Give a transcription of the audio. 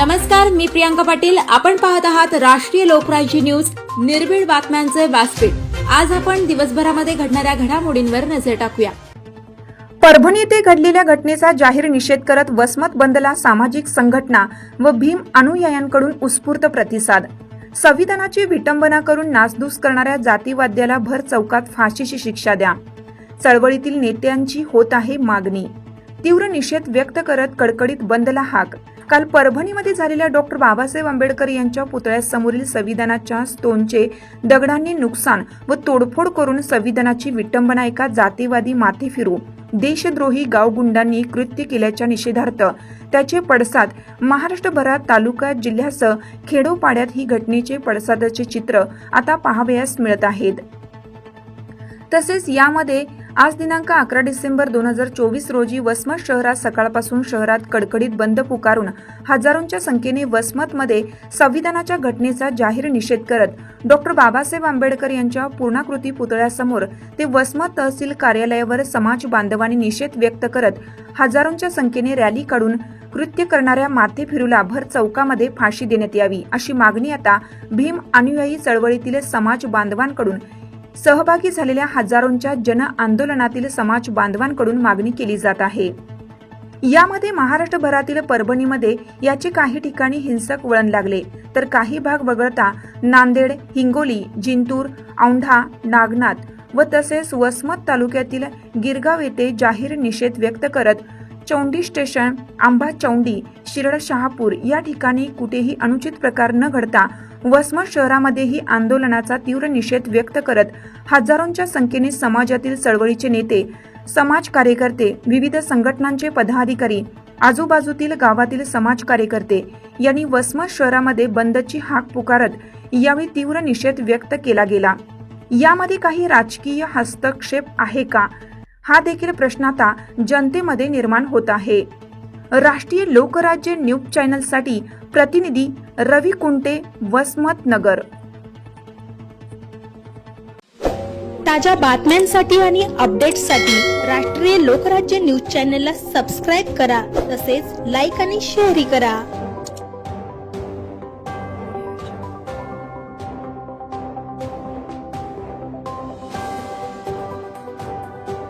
नमस्कार मी प्रियांका पाटील. आपण पाहत आहात राष्ट्रीय लोकराज्य न्यूज. निर्भीड बातम्यांचे व्यासपीठ. आज आपण दिवसभरामध्ये घडणाऱ्या घडामोडींवर नजर टाकूया. परभणी येथे घडलेल्या घटनेचा जाहीर निषेध करत वसमत बंदला सामाजिक संघटना व भीम अनुयायांकडून उत्स्फूर्त प्रतिसाद. संविधानाची विटंबना करून नासधूस करणाऱ्या जातीवाद्याला भर चौकात फाशीची शिक्षा द्या. चळवळीतील नेत्यांची होत आहे मागणी. तीव्र निषेध व्यक्त करत कडकडीत बंदला हाक. काल परभणीमध्ये झालेल्या डॉक्टर बाबासाहेब आंबेडकर यांच्या पुतळ्यासमोरील संविधानाच्या स्तोनचे दगडांनी नुकसान व तोडफोड करून संविधानाची विटंबना एका जातीवादी माथे फिरू. देशद्रोही गावगुंडांनी कृत्य केल्याच्या निषेधार्थ त्याचे पडसाद महाराष्ट्रभरात तालुका जिल्ह्यासह खेडोपाड्यात ही घटनेचे पडसादाचे चित्र आता पाहावयास मिळत आहेत. तसेच यामध्ये आज दिनांक अकरा डिसेंबर दोन हजार चोवीस रोजी वसमत शहरात सकाळपासून शहरात कडकडीत बंद पुकारून हजारोंच्या संख्येने वसमतमध्ये संविधानाच्या घटनेचा जाहीर निषेध करत डॉक्टर बाबासाहेब आंबेडकर यांच्या पूर्णाकृती पुतळ्यासमोर ते वसमत तहसील कार्यालयावर समाज बांधवांनी निषेध व्यक्त करत हजारोंच्या संख्येने रॅली काढून कृत्य करणाऱ्या माथे फिरूला भर चौकामध्ये फाशी देण्यात यावी अशी मागणी आता भीम अनुयायी चळवळीतील समाज बांधवांकडून सहभागी झालेल्या हजारोंच्या जन आंदोलनातील समाज बांधवांकडून मागणी केली जात आहे. यामध्ये महाराष्ट्रभरातील परभणीमध्ये याचे काही ठिकाणी हिंसक वळण लागले. तर काही भाग वगळता नांदेड हिंगोली जिंतूर औंढा नागनाथ व तसेच वसमत तालुक्यातील गिरगाव येथे जाहीर निषेध व्यक्त करत चौंडी स्टेशन आंबा चौंडी शिरड शहापूर या ठिकाणी कुठेही अनुचित प्रकार न घडता वसमत शहरामध्येही आंदोलनाचा तीव्र निषेध व्यक्त करत हजारोंच्या संख्येने समाजातील चळवळीचे नेते समाज कार्यकर्ते विविध संघटनांचे पदाधिकारी आजूबाजूतील गावातील समाज कार्यकर्ते यांनी वसमत शहरामध्ये बंदची हाक पुकारत यावेळी तीव्र निषेध व्यक्त केला गेला. यामध्ये काही राजकीय हस्तक्षेप आहे का? हा देखील प्रश्न आता जनतेमध्ये निर्माण होत आहे. राष्ट्रीय लोकराज्य न्यूज चॅनलसाठी प्रतिनिधी रवी कुंटे वसमत नगर. ताज्या बातम्यांसाठी आणि अपडेट्ससाठी राष्ट्रीय लोकराज्य न्यूज चॅनलला सबस्क्राईब करा तसेच लाईक आणि शेअरही करा.